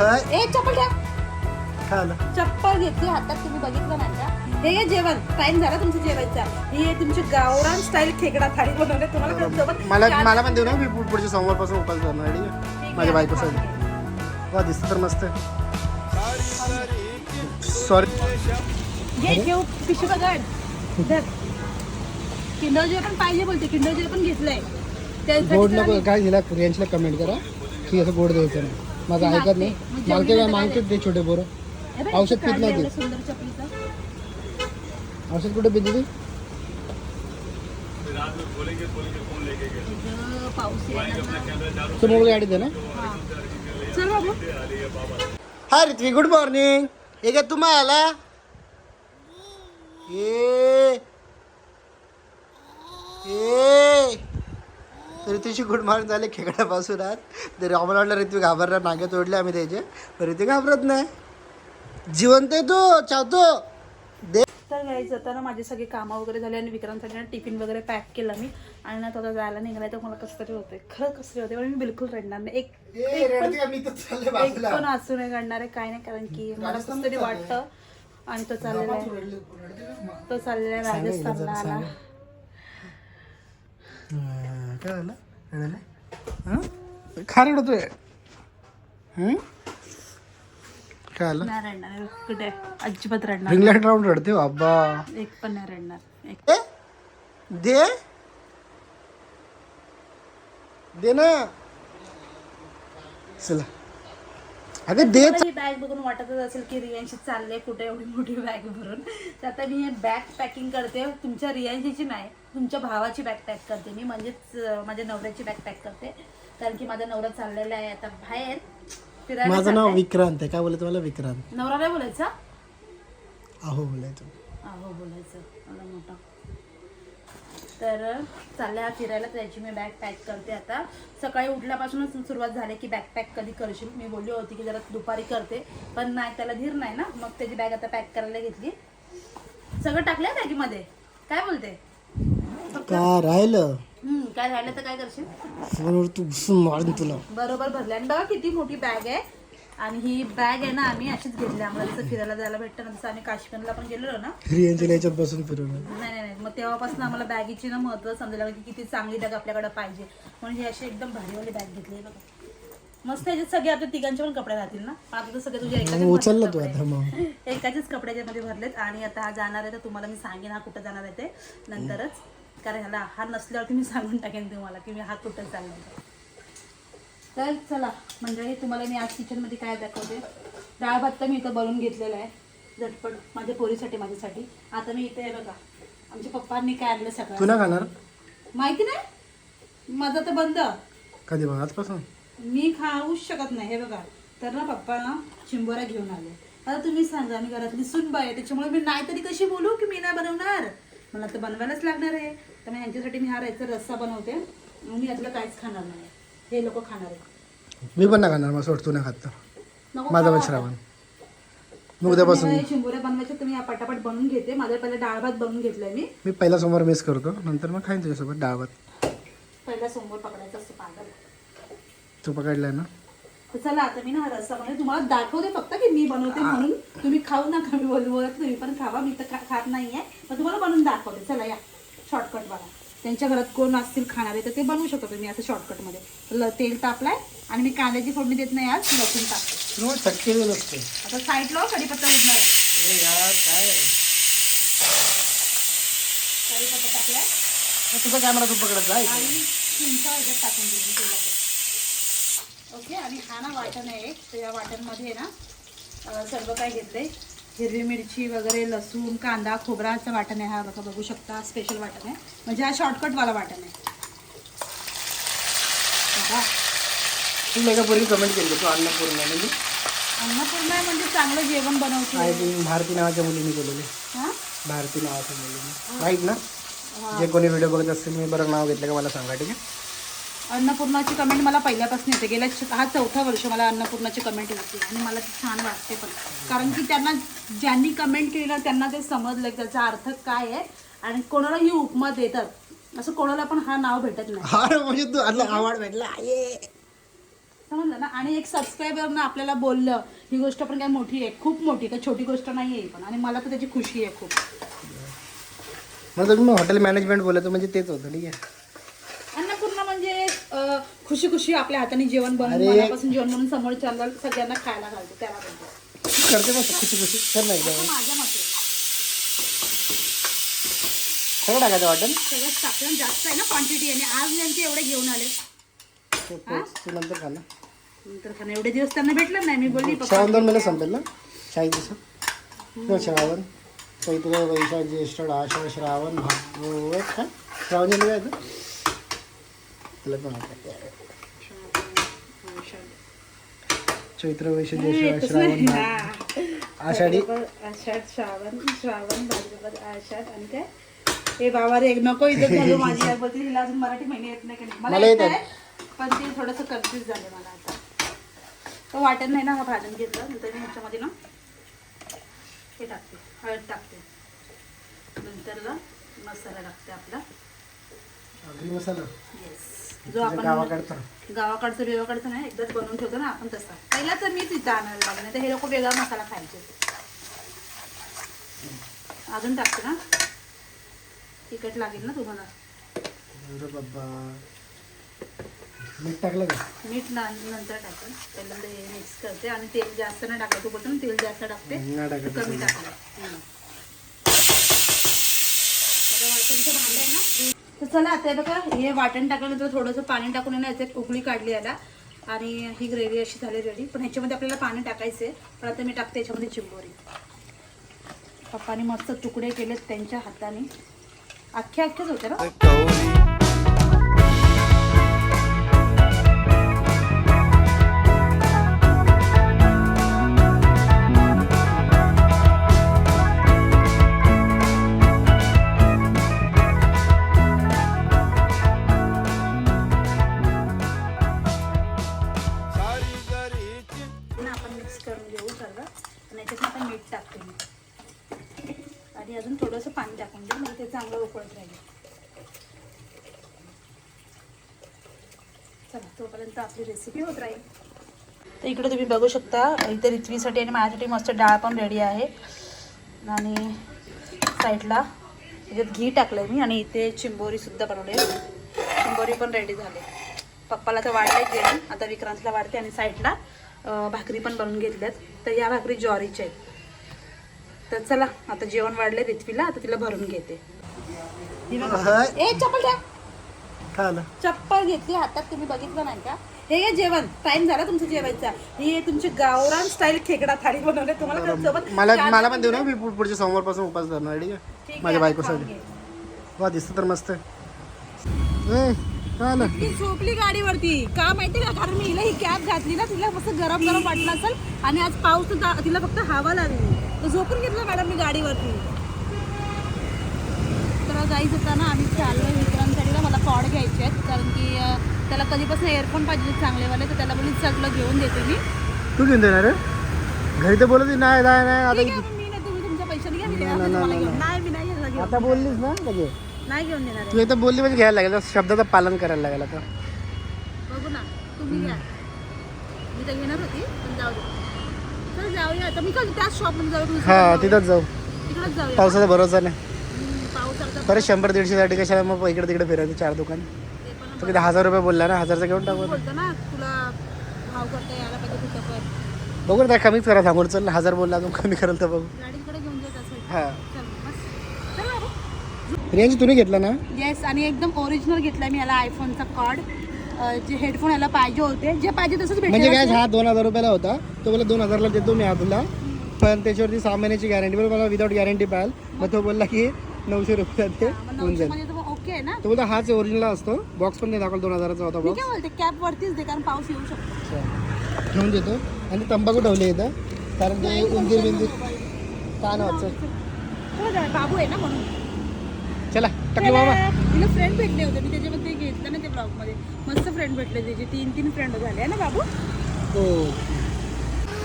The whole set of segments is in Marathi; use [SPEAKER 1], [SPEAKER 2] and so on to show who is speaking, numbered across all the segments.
[SPEAKER 1] ए चप्पल
[SPEAKER 2] खायला.
[SPEAKER 1] चप्पल घेतली हातात तुम्ही बघितलं नाही का? हे जेवण. टाइम झाला तुमचं जेवायचा ही आहे तुमची गावरान स्टाईल खेकडा थाळी बनवले. तुम्हाला कळत
[SPEAKER 2] मला मला पण देऊ ना मी पु- पुढच्या सोमवारपासून उपास करणार ठीक आहे.
[SPEAKER 1] ठीक
[SPEAKER 2] माझ्या
[SPEAKER 1] आहे,
[SPEAKER 2] बायकोसाठी
[SPEAKER 1] ठीक
[SPEAKER 2] वा दिसतं तर मस्त सॉरी
[SPEAKER 1] घे घेऊ पिशवी बघड. धर. किंडर जे पण पाहिजे बोलते. किंडर जे पण घेतलंय.
[SPEAKER 2] गोड नको काय दिला प्रियांशला कमेंट करा की असं गोड द्यायचं नाही माझं
[SPEAKER 1] ती
[SPEAKER 2] ऐकत
[SPEAKER 1] मागते.
[SPEAKER 2] नाही
[SPEAKER 1] मग
[SPEAKER 2] मागते
[SPEAKER 1] जेवढी
[SPEAKER 2] काय
[SPEAKER 1] तर
[SPEAKER 2] मागतात ते छोटे पोरं.
[SPEAKER 1] हे बघ,
[SPEAKER 2] औषध
[SPEAKER 1] इथं
[SPEAKER 2] पित नाही
[SPEAKER 1] काढलं
[SPEAKER 2] ते.
[SPEAKER 1] एवढं सुंदर चपलीचं
[SPEAKER 2] औषध कुठे पिते ते?
[SPEAKER 1] इथं पाऊस यायला
[SPEAKER 2] तू मोबाईल गाडीत आहे ना?
[SPEAKER 1] हा. चल बाबू
[SPEAKER 2] हाय ऋत्वी गुड मॉर्निंग हे काय तुम्हा आला ए ए ऋतूची गुड मॉर्निंग झाले खेकड्यापासून आज. तर आम्हाला वाटलं ऋतू घाबरणार नागे तोडले आम्ही त्याचे. पण ऋतू घाबरत नाही. जिवंत आहे तो चावतो. दे
[SPEAKER 1] तर गाईज आता ना माझे सगळे कामं वगैरे झाले आणि विक्रांतसाठी ना टिफिन वगैरे पॅक केला मी. आणि ना तो आता जायला निघालाय तर मला कसं तरी होतंय. खरं कसं तरी होते पण मी बिलकुल रडणार नाही. एक पण असू नाही काढणार आहे काय नाही कारण की मला कसं तरी वाटतं. आणि तो चाललेला आहे. तो चाललेला आहे राजस्थानला आला.
[SPEAKER 2] काय झालं रडायला खा रडतोय हं? काय आलं
[SPEAKER 1] नाही रडणार आहे. कुठे अजिबात रडणार
[SPEAKER 2] रिंग लाईट राऊंड रडते बाबा
[SPEAKER 1] एक पण नाही रडणार एक
[SPEAKER 2] ए दे दे ना चला अगं दे
[SPEAKER 1] ही बॅग बघून वाटतच असेल की रियांशी चालले कुठे एवढी मोठी बॅग भरून. तर आता मी हे बॅग पॅकिंग करते. तुमच्या रियांशीची नाही तुमच्या भावाची बॅग पॅक करते. मी म्हणजेच माझ्या नवऱ्याची बॅग पॅक करते. कारण की माझा नवरा चाललेला आहे आता बाहेर. फिरायला
[SPEAKER 2] माझं नाव
[SPEAKER 1] चाललाय.
[SPEAKER 2] विक्रांत आहे. काय बोलायचं मला विक्रांत.
[SPEAKER 1] नवरा नाही बोलायचा?
[SPEAKER 2] अहो बोलायचं.
[SPEAKER 1] अहो बोलायचं. मला मोठा तर चालल्या फिरायला त्याची मी बॅग पॅक करते आता. सकाळी उठल्यापासूनच सुरुवात झाली की बॅग पॅक कधी करशील? मी बोलली होती की जरा दुपारी करते पण नाही त्याला धीर नाही ना. मग त्याची बॅग आता पॅक करायला घेतली. सगळं टाकलंय बॅगीमध्ये? काय बोलते?
[SPEAKER 2] का राहिलं?
[SPEAKER 1] काय राहिलं तर काय करशील?
[SPEAKER 2] तू मारून तुला.
[SPEAKER 1] बरोबर भरले. आणि बघा किती मोठी बॅग आहे. आणि ही बॅग आहे ना आम्ही अशीच घेतली. आम्हाला जसं फिरायला जायला भेटतं. ना तसं आम्ही काश्मीरला पण गेलेलो ना.
[SPEAKER 2] याच्यात बसून फिरवलं.
[SPEAKER 1] नाही नाही नाही. मग तेव्हापासून आम्हाला बॅगीची ना महत्त्व समजायला लागलं की किती चांगली बॅग आपल्याकडे पाहिजे. म्हणून ही अशी एकदम भारीवाली बॅग घेतली आहे बघा. मस्त ह्याच्यात सगळे आता तिघांचे पण कपडे राहतील ना. आता तर सगळे तुझ्या एकाचेच
[SPEAKER 2] उचललं
[SPEAKER 1] भरलेत
[SPEAKER 2] तू
[SPEAKER 1] कपडे.
[SPEAKER 2] आता मग.
[SPEAKER 1] एकाचेच कपड्याच्या मध्ये भरलेत. आणि आता हा जाणार आहे तर तुम्हाला मी सांगेन हा कुठं जाणार आहे ते नंतरच. कारण ह्याला हा नसल्यावरती मी सांगून टाकेन तुम्हाला की मी हा कुठं चालणार आहे. तर चला मंडळी तुम्हाला मी आज किचनमध्ये काय दाखवते? डाळ भात तर मी इथं बनवून घेतलेला आहे. झटपट माझ्या पोरीसाठी माझ्यासाठी. आता मी इथे बघा आमच्या पप्पांनी काय आणलं सगळं.
[SPEAKER 2] ना खाणार?
[SPEAKER 1] माहिती नाही? माझं तर बंद.
[SPEAKER 2] कधी मग आजपासून?
[SPEAKER 1] मी खाऊच शकत नाही हे बघा. तर ना पप्पा ना चिंबोऱ्या घेऊन आले. आता तुम्ही सांगा मी घरातली सुनबाई आहे त्याच्यामुळे मी नाही तरी कशी बोलू की मी नाही बनवणार? मला तर बनवायलाच लागणार आहे. तर मग यांच्यासाठी मी हा रायचा रस्सा बनवते. मी यातलं काहीच खाणार नाही. हे लोक खाणार आहे
[SPEAKER 2] मी पण ना खाणार मग सोड तू ना खात तर.
[SPEAKER 1] नको
[SPEAKER 2] माझा पण
[SPEAKER 1] आता.
[SPEAKER 2] श्रावण. मग उद्यापासून
[SPEAKER 1] मला चिंबोऱ्या बनवायच्या तुम्ही या पटापट बनवून घेते. माझ्या पहिले डाळ भात बनवून घेतलाय मी.
[SPEAKER 2] मी पहिला सोमवार मिस करतो नंतर मग खाईन तुझ्यासोबत डाळ भात.
[SPEAKER 1] पहिला सोमवार पकडायचा असतो पागल.
[SPEAKER 2] तू पकडलाय ना?
[SPEAKER 1] तर चला आता मी ना हा रस्सा बनवते. तुम्हाला दाखवते फक्त की मी बनवते म्हणून. तुम्ही खाऊ नका मी बोलू बोलत तुम्ही पण खावा मी तर खा- खात नाहीये. पण तुम्हाला बनवून दाखवते. चला या. शॉर्टकट बघा. त्यांच्या घरात कोण असतील खाणारे तर ते बनवू शकतो तुम्ही असं शॉर्टकटमध्ये ल तेल तापलाय आणि मी कांद्याची फोडणी देत नाही आज लसूण टाकते
[SPEAKER 2] रोज चटके नसते
[SPEAKER 1] आता साईडला कढीपत्ता उडणार
[SPEAKER 2] अरे यार काय?
[SPEAKER 1] कढीपत्ता टाकलाय.
[SPEAKER 2] तुझा कॅमेरा तू पकडत जा
[SPEAKER 1] आणि चिंच ह्याच्यात टाकून दिली तेलात. ओके आणि हा ना वाटण आहे एक. तर या वाटणमध्ये आहे ना सर्व काय घेतलंय? हिरवी मिरची वगैरे लसूण कांदा खोबराचं वाटण आहे. हा बघा बघू शकता स्पेशल वाटण आहे. म्हणजे हा शॉर्टकटवाला वाटण आहे. बघा.
[SPEAKER 2] पूर्वी कमेंट केली तू अन्नपूर्ण म्हणजे?
[SPEAKER 1] अन्नपूर्णा आहे म्हणजे चांगलं जेवण बनवते.
[SPEAKER 2] भारती नावाच्या मुलीने केलेली
[SPEAKER 1] हां?
[SPEAKER 2] भारती नावाच्या मुलीने. राईट ना? जे कोणी व्हिडिओ बघत असतील मी बरं नाव घेतलं का मला सांगा ठीक आहे?
[SPEAKER 1] अन्नपूर्णाची कमेंट मला पहिल्यापासून येते. गेल्या हा चौथा वर्ष मला अन्नपूर्णाची कमेंट येते. आणि मला ती छान वाटते पण. कारण की त्यांना ज्यांनी कमेंट केली ना त्यांना ते समजलं त्याचा अर्थ काय आहे. आणि कोणाला ही उपमा देतात असं कोणाला पण हा नाव भेटत नाही.
[SPEAKER 2] म्हणजे आवड भेटला.
[SPEAKER 1] समजलं ना? आणि एक सबस्क्रायबरनं आपल्याला बोललं ही गोष्ट पण काय मोठी आहे. खूप मोठी काय छोटी गोष्ट नाही आहे पण. आणि मला तर त्याची खुशी आहे खूप.
[SPEAKER 2] मग तुम्ही हॉटेल मॅनेजमेंट बोलायचं म्हणजे तेच होतं. ठीक आहे.
[SPEAKER 1] खुशी खुशी आपल्या हाताने जेवण बनवून
[SPEAKER 2] अरे.
[SPEAKER 1] मनापासून जेवण बनवून समोर चाललं सगळ्यांना खायला घालतो त्याला
[SPEAKER 2] करते मग खुशी खुशी. कर ना एकदा.
[SPEAKER 1] माझ्या मते.
[SPEAKER 2] सगळं टाकायचं हॉटेल
[SPEAKER 1] सगळं टाकलं जास्त आहे ना क्वांटिटी आणि आज नेमके एवढे घेऊन आले.
[SPEAKER 2] तू नंतर खा ना.
[SPEAKER 1] नंतर खाणं एवढे दिवस त्यांना भेटलं नाही. मी बोलली
[SPEAKER 2] श्रावण दोन महिने संपेल ना? चाळीस दिवसात हो, श्रावण. चैत्र वैशाख ज्येष्ठ आषाढ श्रावण भागवत काय श्रावण जन्म आहे तुला पण माहिती आहे. चैत्र ज्येष्ठ श्रावण आषाढी
[SPEAKER 1] आषाढ श्रावण श्रावण भाद्रपद आषाढ आणि काय? हे बाबा रे नको इथं झालो माझी आई बोलते हिला अजून मराठी महिने येत नाही का नाही. मला
[SPEAKER 2] मला
[SPEAKER 1] येत
[SPEAKER 2] येतात.
[SPEAKER 1] आहे पण ते थोडंसं कन्फ्यूज झाले मला आता. तो वाटत नाही ना हा भाजून घेतलं. नंतर मी ह्याच्यामध्ये ना हे टाकते. हळद टाकते. नंतर ना मसाला टाकते आपला.
[SPEAKER 2] मसाला?
[SPEAKER 1] येस जो आपण
[SPEAKER 2] गावाकडचा.
[SPEAKER 1] बिवाकडचं नाही एकदाच बनवून ठेवतो ना आपण तसा. पहिला तर मीच इथं आणायला लागले नाही तर हे लोक वेगळा मसाला खायचे. अजून टाकते ना. तिखट लागेल ना तुम्हाला.
[SPEAKER 2] मीठ टाकलं का?
[SPEAKER 1] मीठ नंतर टाकते. पहिल्यांदा हे मिक्स करते आणि तेल जास्त नाही टाकलं तू बोलतो ना तेल जास्त टाकते. कमी टाकलं वाटणचं भांडं आहे ना? तर चला आता बघा हे वाटण टाकल्यानंतर थोडंसं पाणी टाकून आहे ना याच्यात उकळी काढली याला आणि ही ग्रेव्ही अशी झाली रेडी पण ह्याच्यामध्ये आपल्याला पाणी टाकायचं आहे पण आता मी टाकते याच्यामध्ये चिंबोरी. पप्पाने मस्त तुकडे केलेत त्यांच्या हाताने. अख्ख्या अख्ख्याच होत्या ना? रेसिपी होत राहील. तर इकडे तुम्ही बघू शकता इथे रिथवीसाठी आणि माझ्यासाठी मस्त डाळ पण रेडी आहे. आणि साईडला त्याच्यात घी टाकलं मी आणि इथे चिंबोरीसुद्धा बनवली आहे. चिंबोरी पण रेडी झाली. पप्पाला तर वाढले जेवण आता विक्रांतला वाढते आणि साईडला भाकरी पण बनवून घेतल्यात तर या भाकरी ज्वारीच्या आहेत. तर चला आता जेवण वाढले रिथवीला आता तिला भरून घेते. ए चप्पल द्या चप्पल घेतली हातात तुम्ही बघितलं नाही का? हे जेवण. टाइम झाला तुमचं जेवायचा. ही तुमची गावरान स्टाईल खेकडा थाळी बनवले. तुम्हाला सोबत
[SPEAKER 2] मला मला पण देऊ ना मी पुढच्या सोमवारपासून उपास करणार ठीक आहे? माझ्या बायकोसाठी. वा दिसतं तर मस्त. ए काय आलं?
[SPEAKER 1] ती झोपली गाडीवरती. का माहिती का? कारण मी हिला ही कॅब घातली ना तिला मस्त गरम गरम वाटलं असेल. आणि आज पाऊस तिला फक्त हवा लागली. तर झोपून घेतलं मॅडम मी गाडीवरती. तर जायचं होता ना आम्ही चाललो विक्रांसाठी ना मला कॉड घ्यायचे आहेत कारण की अं, त्याला कधीपासून एअरफोन पाहिजे चांगलेवाले तर त्याला बोलली तुला घेऊन देते मी.
[SPEAKER 2] तू घेऊन देणार रे? घरी तर बोलत होती, नाही नाही नाही आता
[SPEAKER 1] ठीक आहे मग मी नाही तुम्ही तुमच्या पैशाने घ्या मी देणार नाही तुम्हाला घेऊन. नाही मी नाही घेणार घेऊन
[SPEAKER 2] आता बोललीस ना लगे
[SPEAKER 1] नाही घेऊन देणार आहे.
[SPEAKER 2] तू इथं बोलली म्हणजे घ्यायला लागेल शब्दाचं पालन करायला लागेल आता.
[SPEAKER 1] बघू ना तुम्ही घ्या. मी तर घेणार होती पण जाऊ दे. चल जाऊया आता. मी कधी त्याच शॉपमध्ये जाऊ
[SPEAKER 2] हा तिथंच जाऊ.
[SPEAKER 1] तिकडेच जाऊया.
[SPEAKER 2] पावसाचा भरोसा नाही.
[SPEAKER 1] हम्म, पाऊस आलता
[SPEAKER 2] परत शंभर दीडशेसाठी कशाला मग इकडे तिकडे फिरायचं चार दुकान.
[SPEAKER 1] ते
[SPEAKER 2] किती हजार रुपये बोलला ना हजारचं घेऊन टाकू
[SPEAKER 1] बोलतो ना तुला भाव करता यायला पाहिजे कुठं पण
[SPEAKER 2] बघू ना कमीच करा सांगून चल हजार बोलला अजून कमी कराल तर बघू.
[SPEAKER 1] गाडीकडे घेऊन जात असेल.
[SPEAKER 2] हा.
[SPEAKER 1] चल बस चल बाबू
[SPEAKER 2] रियांची तुम्ही घेतला ना?
[SPEAKER 1] येस आणि एकदम ओरिजिनल घेतलाय मी याला आयफोनचा कॉर्ड जे हेडफोन याला पाहिजे होते जे पाहिजे तसंच
[SPEAKER 2] म्हणजे
[SPEAKER 1] भेटेल
[SPEAKER 2] काय हा दोन हजार रुपयाला होता. तो बोला दोन हजारला देतो मी तुला पण त्याच्यावरती सहा महिन्याची गॅरंटी पण मला विदाऊट गॅरंटी पाहिल. मग तो बोलला की नऊशे रुपयात ते होऊन जाईल.
[SPEAKER 1] ओके आहे ना?
[SPEAKER 2] तो बोलता हाच ओरिजिनल असतो. बॉक्स पण नाही दाखवला दोन हजाराचा होता
[SPEAKER 1] मी
[SPEAKER 2] बॉक्स
[SPEAKER 1] काय बोलते कॅब वरतीच दे कारण पाऊस येऊ शकतो.
[SPEAKER 2] घेऊन देतो. आणि तंबाखू ठेवले इथं कारण ते उंदीर बिंदीर का ना वाचत
[SPEAKER 1] जा, बाबू आहे ना म्हणून.
[SPEAKER 2] चला टाकली मामा.
[SPEAKER 1] तिला फ्रेंड भेटले होते मी त्याच्यामध्ये घेतलं ना ते ब्लॉगमध्ये मस्त फ्रेंड भेटले त्याचे तीन तीन फ्रेंड झाले आहे ना बाबू?
[SPEAKER 2] हो.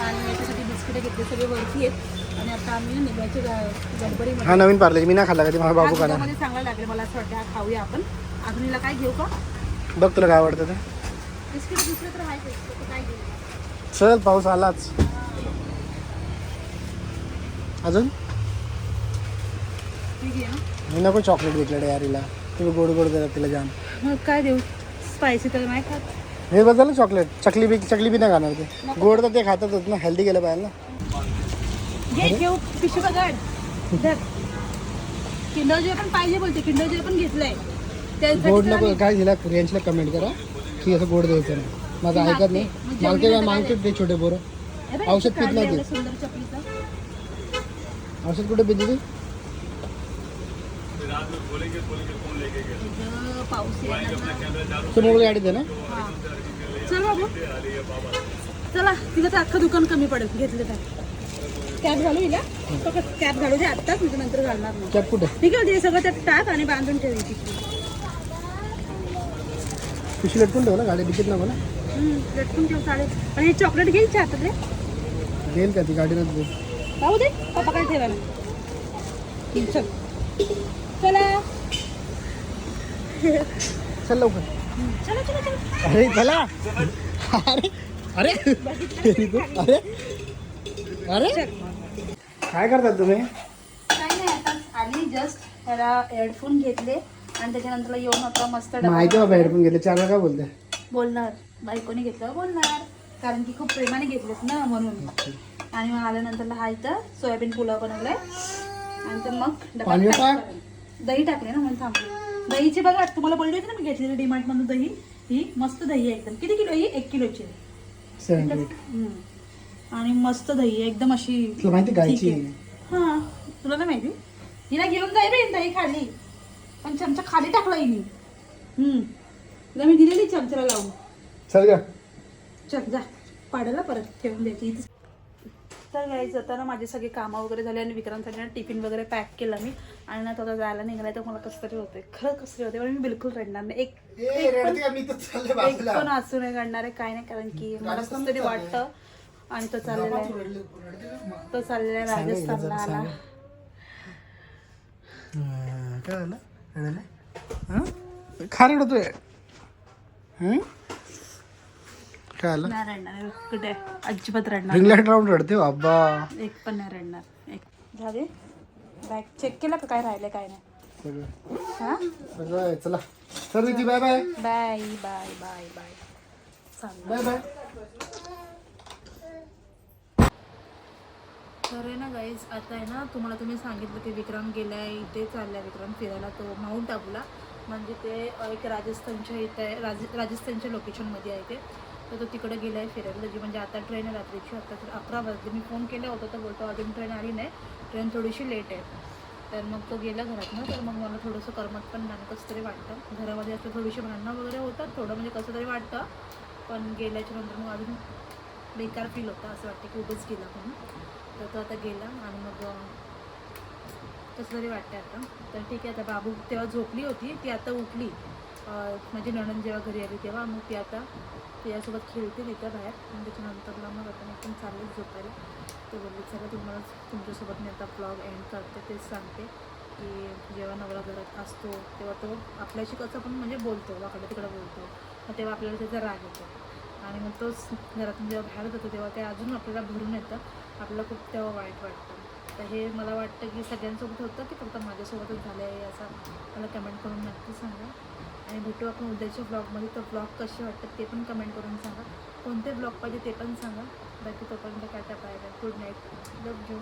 [SPEAKER 1] आणि याच्यासाठी बिस्किटे घेतले सगळे वरती आहेत. आणि आता आम्ही ना निघायचे गडबडीमध्ये
[SPEAKER 2] हा नवीन पार्ले मी ना खाल्ला कधी माझा बाबू
[SPEAKER 1] दुधामध्ये चांगला लागले मला असं वाटतं हा खाऊया आपण. काय घेऊ का?
[SPEAKER 2] बघ तुला काय आवडतं ते.
[SPEAKER 1] बिस्किट दुसरे तर आहे काय घेऊ?
[SPEAKER 2] चल पाऊस आलाच. अजून?
[SPEAKER 1] ठीक आहे ना
[SPEAKER 2] मी नको चॉकलेट विकलेलं यारीला तुम्ही गोड गोड देतात तिला जाम.
[SPEAKER 1] मग काय देऊ? स्पायसी तर नाही खात.
[SPEAKER 2] हे बदल चॉकलेट चकली बी चकली बी नाही खाणार ते. गोड तर ते खातातच ना हेल्दी गेलं पाहिजे ना.
[SPEAKER 1] घे घेऊ. पिशवी बघाड. धर. किंडर जे पण पाहिजे बोलते. किंडर जे पण घेतलंय.
[SPEAKER 2] गोड नको काय दिला रेंजला कमेंट करा. की असं गोड द्यायचं नाही. माझं ऐकत नाही.
[SPEAKER 1] मागते. मग
[SPEAKER 2] मागते ते छोटे
[SPEAKER 1] बघ,
[SPEAKER 2] औषध पित नाही. औषध कुठे पिते ते मोबाईल गाडीत आहे ना.
[SPEAKER 1] चल बाबू. चला तिला तर अख्खं दुकान कमी पडेल. घेतलं तर. कॅप घालू हिला. फक्त कॅप घालू दे आत्ताच म्हणजे नंतर घालणार नाही.
[SPEAKER 2] कॅप कुठे?
[SPEAKER 1] ठीक आहे ते सगळं त्यात टाक आणि बांधून ठेव ही पिशवी.
[SPEAKER 2] लटकून ठेव ना गाडी डिकीत नको ना.
[SPEAKER 1] लटकून ठेव चालेल आणि हे चॉकलेट घेईल हातातले
[SPEAKER 2] घेईल का ती गाडीनं घेईल
[SPEAKER 1] राहू दे पप्पा काय ठेवायला. चल. चला.
[SPEAKER 2] चल लवकर.
[SPEAKER 1] चला चला चला.
[SPEAKER 2] अरे चला. अरे. अरे. अरे. अरे. काय करतात तुम्ही?
[SPEAKER 1] काय नाही आता आली जस्ट त्याला हेडफोन घेतले आणि त्याच्यानंतर येऊन आता मस्त डबा
[SPEAKER 2] माहिती बाबा हेडफोन घेतले चार का बोलते
[SPEAKER 1] बोलणार. बायकोने घेतलं बोलणार. कारण की खूप प्रेमाने घेतलेत ना म्हणून. आणि मग आल्यानंतर हा इथं सोयाबीन पुलाव बनवलाय. आणि तर मग डब्यात
[SPEAKER 2] पाणी
[SPEAKER 1] pack
[SPEAKER 2] टाक.
[SPEAKER 1] करेन. दही टाकले ना म्हणून थांबले. दहीची बघा तुम्हाला बोलली होती ना मी घेतलेली डिमार्ट मधून दही. ही मस्त दही आहे एकदम. किती किलो ही? एक किलोची आहे.
[SPEAKER 2] सेवन एट
[SPEAKER 1] हम्म. आणि मस्त दही आहे एकदम अशी
[SPEAKER 2] तुला माहिती गायची
[SPEAKER 1] आहे. हा तुला नाही माहिती? हिला घेऊन जाई बाई दही खाली. पण चमचा खाली टाकला हिने. हम्म. तिला मी दिलेली चमच्याला लावून.
[SPEAKER 2] चल का
[SPEAKER 1] चल जा. पाडायला परत ठेवून द्यायची इथं. तर गाईज आता ना माझे सगळे कामं वगैरे झाले आणि विक्रांतसाठी ना टिफिन वगैरे पॅक केला मी. आणि ना तो आता जायला निघालाय तर मला कसं तरी होतंय. खरं कसं तरी होते पण मी बिलकुल रडणार नाही. एक एक पण
[SPEAKER 2] मी तर चालले
[SPEAKER 1] एक पण हसू नाही काढणार आहे काय नाही कारण की मला कसं तरी वाटतं. आणि तो चाललेला आहे. तो चाललेला आहे राजस्थानला आला.
[SPEAKER 2] काय झालं? रडायला? रडतोय? काय
[SPEAKER 1] नाही रडणार. कुठे अजिबात रडणार
[SPEAKER 2] रिंग लाइट राऊंड रडते हो, अब्बा
[SPEAKER 1] एक पण नाही रडणार. एक. झाले? बॅग चेक केला का काय राहिले काय नाही? हा?
[SPEAKER 2] सगळं. चला चल. Riti bye
[SPEAKER 1] bye bye bye bye bye
[SPEAKER 2] bye bye
[SPEAKER 1] तर आहे ना गाईज आता आहे ना तुम्हाला तुम्ही सांगितलं की विक्रम गेला आहे इथे चालला विक्रम फिरायला तो माउंट आबूला म्हणजे ते एक राजस्थानच्या इथे आहे राज राजस्थानच्या लोकेशनमध्ये आहे ते. तर तो तिकडे गेला आहे फिरायला. जी म्हणजे आता ट्रेन आहे रात्रीची आता तर अकरा वाजले. मी फोन केला होता तर बोलतो अजून ट्रेन आली नाही. ट्रेन थोडीशी लेट आहे. तर मग तो गेला घरात ना तर मग मला थोडंसं करमत पण नाही कसं तरी वाटतं. घरामध्ये असं थोडीशी भांडणं वगैरे होतात थोडं म्हणजे कसं तरी वाटतं. पण गेल्याच्यानंतर मग अजून बेकार फील होतं असं वाटतं की उभंच गेला म्हणून. तर तो आता गेला आणि मग तसं कसं तरी वाटतं आता. तर ठीक आहे आता बाबू तेव्हा झोपली होती ती आता उठली. म्हणजे माझी नणंद जेव्हा घरी आली तेव्हा मग ती आता तिच्यासोबत खेळते तिथं बाहेर. आणि त्याच्यानंतरला मग आता मी पण झोपायला. ते बोलले चला तुम्हाला तुमच्यासोबत मी आता ब्लॉग एंड करते तेच सांगते की जेव्हा नवरा घरात असतो तेव्हा तो आपल्याशी कसं पण म्हणजे बोलतो वाकडं तिकडं बोलतो. मग तेव्हा आपल्याला त्याचा राग येतो. आणि मग तोच घरातून जेव्हा बाहेर जातो तेव्हा ते अजून आपल्याला भरून येतं. आपलं खूप तेव्हा वाईट वाटतं. तर हे मला वाटतं की सगळ्यांसोबत होतं की फक्त माझ्यासोबतच झालं आहे असं मला कमेंट करून नक्की सांगा. आणि भेटू आपण उद्याच्या ब्लॉगमध्ये तर ब्लॉग कसे वाटतात ते पण कमेंट करून सांगा. कोणते ब्लॉग पाहिजे ते पण सांगा. बाकी तोपर्यंत काय bye bye good night love घेऊ